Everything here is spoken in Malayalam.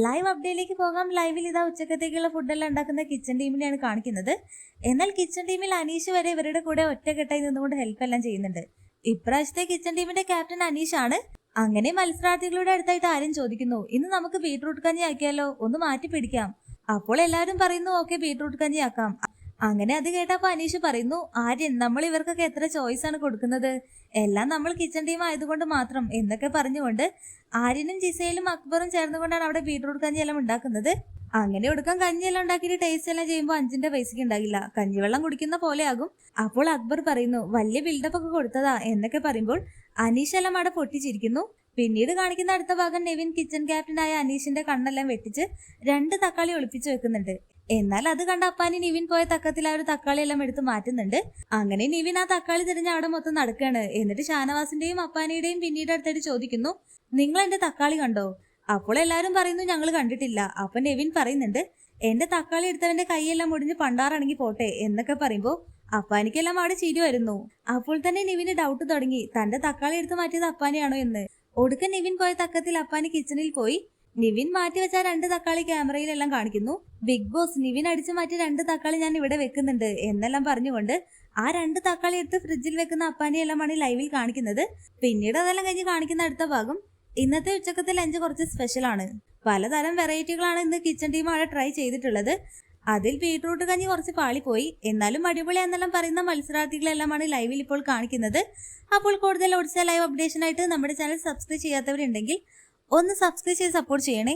ലൈവ് അപ്ഡേറ്റിലേക്ക് പോകാം. ലൈവിൽ ഇതാ ഉച്ചക്കത്തേക്കുള്ള ഫുഡെല്ലാം ഉണ്ടാക്കുന്ന കിച്ചൺ ടീമിനെയാണ് കാണിക്കുന്നത്. എന്നാൽ കിച്ചൺ ടീമിൽ അനീഷ് വരെ ഇവരുടെ കൂടെ ഒറ്റക്കെട്ടായി നിന്നുകൊണ്ട് ഹെൽപ്പ് എല്ലാം ചെയ്യുന്നുണ്ട്. ഇപ്രാവശ്യത്തെ കിച്ചൺ ടീമിന്റെ ക്യാപ്റ്റൻ അനീഷ് ആണ്. അങ്ങനെ മത്സരാർത്ഥികളുടെ അടുത്തായിട്ട് ആരും ചോദിക്കുന്നു. ഇന്ന് നമുക്ക് ബീട്രൂട്ട് കഞ്ഞി ആക്കിയാലോ ഒന്ന് മാറ്റി പിടിക്കാം അപ്പോൾ എല്ലാവരും പറയുന്നു ഓക്കെ ബീട്രൂട്ട് കഞ്ഞി ആക്കാം അങ്ങനെ അത് കേട്ടപ്പോ അനീഷ് പറയുന്നു ആര്യൻ നമ്മൾ ഇവർക്കൊക്കെ എത്ര ചോയ്സ് ആണ് കൊടുക്കുന്നത്? എല്ലാം നമ്മൾ കിച്ചൺ ടീം ആയതുകൊണ്ട് മാത്രം. എന്നൊക്കെ പറഞ്ഞുകൊണ്ട് ആര്യനും ജിസയിലും അക്ബറും ചേർന്നുകൊണ്ടാണ് അവിടെ ബീട്രൂട്ട് കഞ്ഞിയെല്ലാം ഉണ്ടാക്കുന്നത്. അങ്ങനെ കൊടുക്കാൻ കഞ്ഞിയെല്ലാം ഉണ്ടാക്കിയിട്ട് ടേസ്റ്റ് എല്ലാം ചെയ്യുമ്പോൾ അഞ്ചിന്റെ പൈസക്ക് ഉണ്ടാകില്ല. കഞ്ഞിവെള്ളം കുടിക്കുന്ന പോലെ ആകും അപ്പോൾ അക്ബർ പറയുന്നു വലിയ ബിൽഡപ്പ് ഒക്കെ കൊടുത്തതാ. എന്നൊക്കെ പറയുമ്പോൾ അനീഷ് എല്ലാം അവിടെ പൊട്ടിച്ചിരിക്കുന്നു. പിന്നീട് കാണിക്കുന്ന അടുത്ത ഭാഗം നെവിൻ കിച്ചൺ ക്യാപ്റ്റനായ അനീഷിന്റെ കണ്ണെല്ലാം വെട്ടിച്ച് രണ്ട് തക്കാളി ഒളിപ്പിച്ചു വെക്കുന്നുണ്ട്. എന്നാൽ അത് കണ്ട അപ്പാനി നിവിൻ പോയ തക്കത്തിൽ ആ ഒരു തക്കാളി എല്ലാം എടുത്ത് മാറ്റുന്നുണ്ട്. അങ്ങനെ നിവിൻ ആ തക്കാളി തിരിഞ്ഞ് അവിടെ മൊത്തം നടക്കുകയാണ്. എന്നിട്ട് ഷാനവാസിന്റെയും അപ്പാനിയുടെയും പിന്നീട് അടുത്തായിട്ട് ചോദിക്കുന്നു നിങ്ങൾ എന്റെ തക്കാളി കണ്ടോ? അപ്പോൾ എല്ലാവരും പറയുന്നു ഞങ്ങൾ കണ്ടിട്ടില്ല. അപ്പൊ നെവിൻ പറയുന്നുണ്ട് എന്റെ തക്കാളി എടുത്തവന്റെ കൈയെല്ലാം മുടിഞ്ഞ് പണ്ടാറാണെങ്കിൽ പോട്ടെ എന്നൊക്കെ പറയുമ്പോൾ അപ്പാനിക്കെല്ലാം അവിടെ ചിരി വരുന്നു. അപ്പോൾ തന്നെ നിവിന് ഡൗട്ട് തുടങ്ങി തന്റെ തക്കാളി എടുത്ത് മാറ്റിയത് അപ്പാനിയാണോ എന്ന്? ഒടുക്ക നിവിൻ പോയ തക്കത്തിൽ അപ്പാനി കിച്ചണിൽ പോയി. നിവിൻ മാറ്റി വെച്ച ആ രണ്ട് തക്കാളി ക്യാമറയിലെല്ലാം കാണിക്കുന്നു. ബിഗ് ബോസ് നിവിൻ അടിച്ചു മാറ്റി രണ്ട് തക്കാളി ഞാൻ ഇവിടെ വെക്കുന്നുണ്ട് എന്നെല്ലാം പറഞ്ഞുകൊണ്ട് ആ രണ്ട് തക്കാളി എടുത്ത് ഫ്രിഡ്ജിൽ വെക്കുന്ന അപ്പാനിയെല്ലാമാണ് ലൈവിൽ കാണിക്കുന്നത്. പിന്നീട് അതെല്ലാം കഴിഞ്ഞ് കാണിക്കുന്ന അടുത്ത ഭാഗം ഇന്നത്തെ ഉച്ചക്കത്തെ ലഞ്ച് കുറച്ച് സ്പെഷ്യൽ ആണ്. പലതരം വെറൈറ്റികളാണ് ഇന്ന് കിച്ചൺ ടീമാണ് ട്രൈ ചെയ്തിട്ടുള്ളത്. അതിൽ ബീട്രൂട്ട് കഞ്ഞി കുറച്ച് പാളിപ്പോയി. എന്നാലും അടിപൊളി എന്നെല്ലാം പറയുന്ന മത്സരാർത്ഥികളെല്ലാമാണ് ലൈവിൽ ഇപ്പോൾ കാണിക്കുന്നത്. അപ്പോൾ കൂടുതൽ ഓടിച്ച ലൈവ് അപ്ഡേഷനായിട്ട് നമ്മുടെ ചാനൽ സബ്സ്ക്രൈബ് ചെയ്യാത്തവരുണ്ടെങ്കിൽ ഒന്ന് സബ്സ്ക്രൈബ് ചെയ്ത് സപ്പോർട്ട് ചെയ്യണേ.